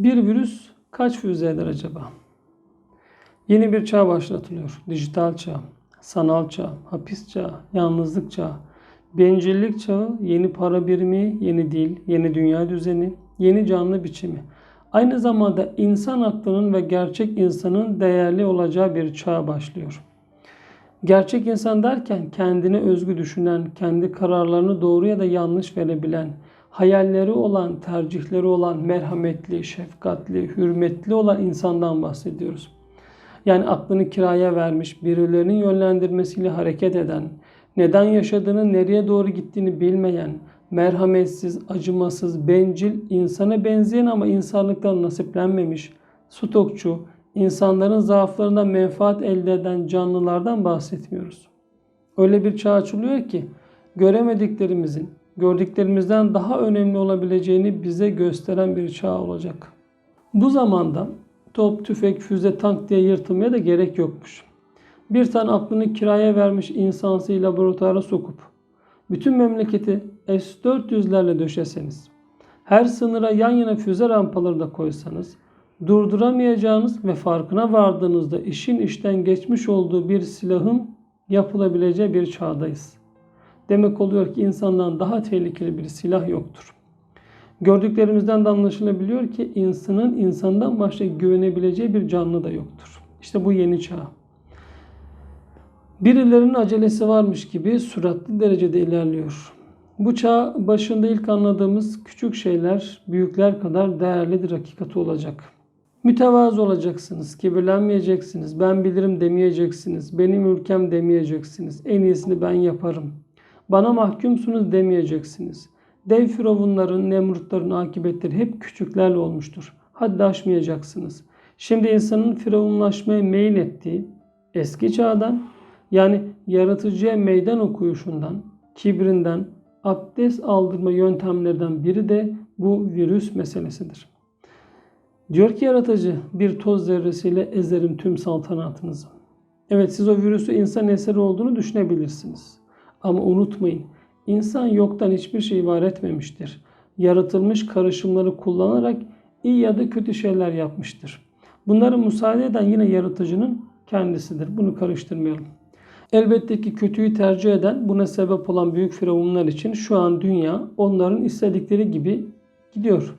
Bir virüs kaç füze eder acaba? Yeni bir çağ başlatılıyor. Dijital çağ, sanal çağ, hapis çağı, yalnızlık çağı, bencillik çağı, yeni para birimi, yeni dil, yeni dünya düzeni, yeni canlı biçimi. Aynı zamanda insan aklının ve gerçek insanın değerli olacağı bir çağ başlıyor. Gerçek insan derken kendine özgü düşünen, kendi kararlarını doğru ya da yanlış verebilen, hayalleri olan, tercihleri olan, merhametli, şefkatli, hürmetli olan insandan bahsediyoruz. Yani aklını kiraya vermiş, birilerinin yönlendirmesiyle hareket eden, neden yaşadığını, nereye doğru gittiğini bilmeyen, merhametsiz, acımasız, bencil, insana benzeyen ama insanlıktan nasiplenmemiş, stokçu, insanların zaaflarından menfaat elde eden canlılardan bahsetmiyoruz. Öyle bir çağ açılıyor ki göremediklerimizin, gördüklerimizden daha önemli olabileceğini bize gösteren bir çağ olacak. Bu zamanda top, tüfek, füze, tank diye yırtılmaya da gerek yokmuş. Bir tane aklını kiraya vermiş insansı laboratuvara sokup bütün memleketi S-400'lerle döşeseniz, her sınıra yan yana füze rampaları da koysanız, durduramayacağınız ve farkına vardığınızda işin işten geçmiş olduğu bir silahın yapılabileceği bir çağdayız. Demek oluyor ki insandan daha tehlikeli bir silah yoktur. Gördüklerimizden de anlaşılabiliyor ki insanın insandan başka güvenebileceği bir canlı da yoktur. İşte bu yeni çağ. Birilerinin acelesi varmış gibi süratli derecede ilerliyor. Bu çağ başında ilk anladığımız küçük şeyler büyükler kadar değerlidir hakikati olacak. Mütevazı olacaksınız, kibirlenmeyeceksiniz, ben bilirim demeyeceksiniz, benim ülkem demeyeceksiniz, en iyisini ben yaparım. Bana mahkumsunuz demeyeceksiniz. Dev firavunların, nemrutların akıbetleri hep küçüklerle olmuştur. Haddi aşmayacaksınız. Şimdi insanın firavunlaşmaya meyil ettiği eski çağdan yani yaratıcıya meydan okuyuşundan, kibrinden, abdest aldırma yöntemlerden biri de bu virüs meselesidir. Diyor ki yaratıcı bir toz zerresiyle ezerim tüm saltanatınızı. Evet siz o virüsü insan eseri olduğunu düşünebilirsiniz. Ama unutmayın insan yoktan hiçbir şey var etmemiştir. Yaratılmış karışımları kullanarak iyi ya da kötü şeyler yapmıştır. Bunları müsaade eden yine yaratıcının kendisidir. Bunu karıştırmayalım. Elbette ki kötüyü tercih eden buna sebep olan büyük firavunlar için şu an dünya onların istedikleri gibi gidiyor.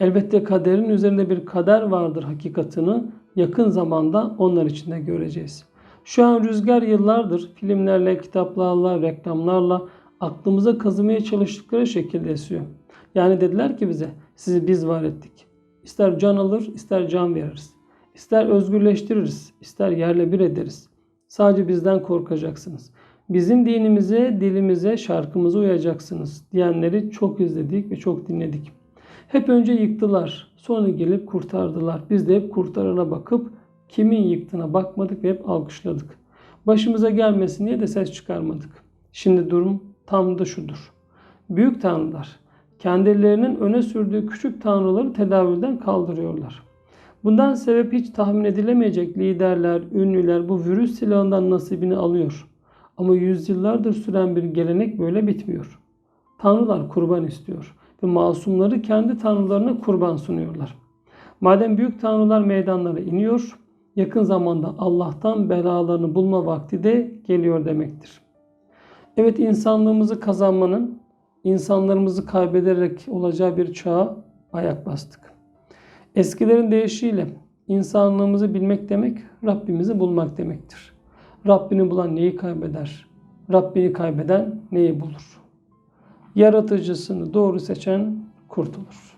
Elbette kaderin üzerinde bir kader vardır hakikatını yakın zamanda onlar için de göreceğiz. Şu an rüzgar yıllardır filmlerle, kitaplarla, reklamlarla aklımıza kazımaya çalıştıkları şekilde esiyor. Yani dediler ki bize sizi biz var ettik. İster can alır, ister can veririz. İster özgürleştiririz, ister yerle bir ederiz. Sadece bizden korkacaksınız. Bizim dinimize, dilimize, şarkımıza uyacaksınız diyenleri çok izledik ve çok dinledik. Hep önce yıktılar, sonra gelip kurtardılar. Biz de hep kurtarana bakıp kimin yıktığına bakmadık ve hep alkışladık. Başımıza gelmesin diye de ses çıkarmadık. Şimdi durum tam da şudur. Büyük tanrılar kendilerinin öne sürdüğü küçük tanrıları tedavülden kaldırıyorlar. Bundan sebep hiç tahmin edilemeyecek liderler, ünlüler bu virüs silahından nasibini alıyor. Ama yüzyıllardır süren bir gelenek böyle bitmiyor. Tanrılar kurban istiyor ve masumları kendi tanrılarına kurban sunuyorlar. Madem büyük tanrılar meydanlara iniyor, yakın zamanda Allah'tan belalarını bulma vakti de geliyor demektir. Evet insanlığımızı kazanmanın insanlarımızı kaybederek olacağı bir çağa ayak bastık. Eskilerin deyişiyle insanlığımızı bilmek demek Rabbimizi bulmak demektir. Rabbini bulan neyi kaybeder? Rabbini kaybeden neyi bulur? Yaratıcısını doğru seçen kurtulur.